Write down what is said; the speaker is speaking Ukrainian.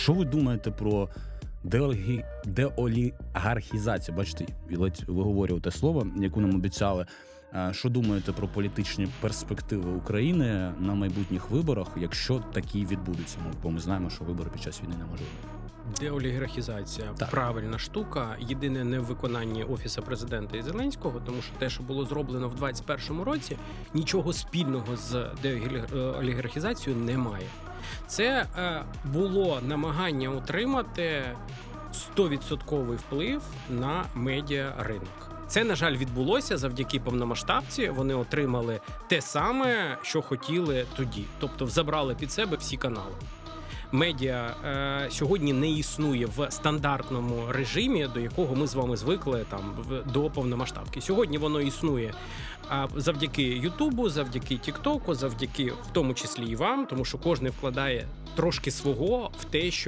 Що ви думаєте про деолі... деолігархізацію? Бачите, ледь виговорював те слово, яку нам обіцяли. Е, Що думаєте про політичні перспективи України на майбутніх виборах, якщо такі відбудуться? Бо ми знаємо, що вибори під час війни неможливі. Деолігархізація Так. правильна штука. Єдине не в виконанні офісу президента і Зеленського, тому що те, що було зроблено в 2021 році, нічого спільного з деолігархізацією немає. Це е, було намагання утримати 100% вплив на медіаринок. Це, на жаль, відбулося завдяки повномасштабці. Вони отримали те саме, що хотіли тоді, тобто забрали під себе всі канали. Медіа е, сьогодні не існує в стандартному режимі, до якого ми з вами звикли там до повномасштабки. Сьогодні воно існує а, завдяки Ютубу, завдяки Тіктоку, завдяки в тому числі і вам, тому що кожен вкладає трошки свого в те, що